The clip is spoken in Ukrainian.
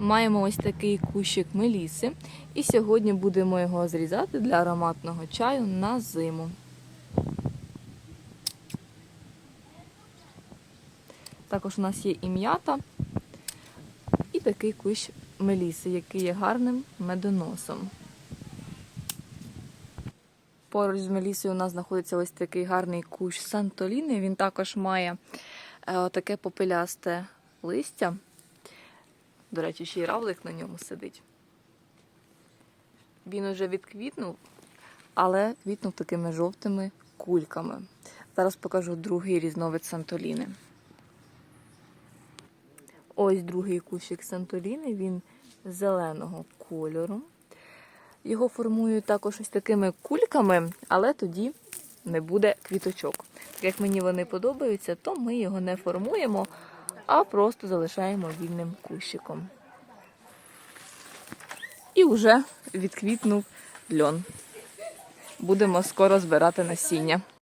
Маємо ось такий кущик меліси, і сьогодні будемо його зрізати для ароматного чаю на зиму. Також у нас є і м'ята, і такий кущ меліси, який є гарним медоносом. Поруч з мелісою у нас знаходиться ось такий гарний кущ Сантоліни. Він також має е, таке попелясте листя. До речі, ще й равлик на ньому сидить. Він уже відквітнув, але квітнув такими жовтими кульками. Зараз покажу другий різновид Сантоліни. Ось другий кущик Сантоліни, він зеленого кольору. Його формують також ось такими кульками, але тоді не буде квіточок. Як мені вони подобаються, то ми його не формуємо, а просто залишаємо вільним кущиком. І вже відквітнув льон. Будемо скоро збирати насіння.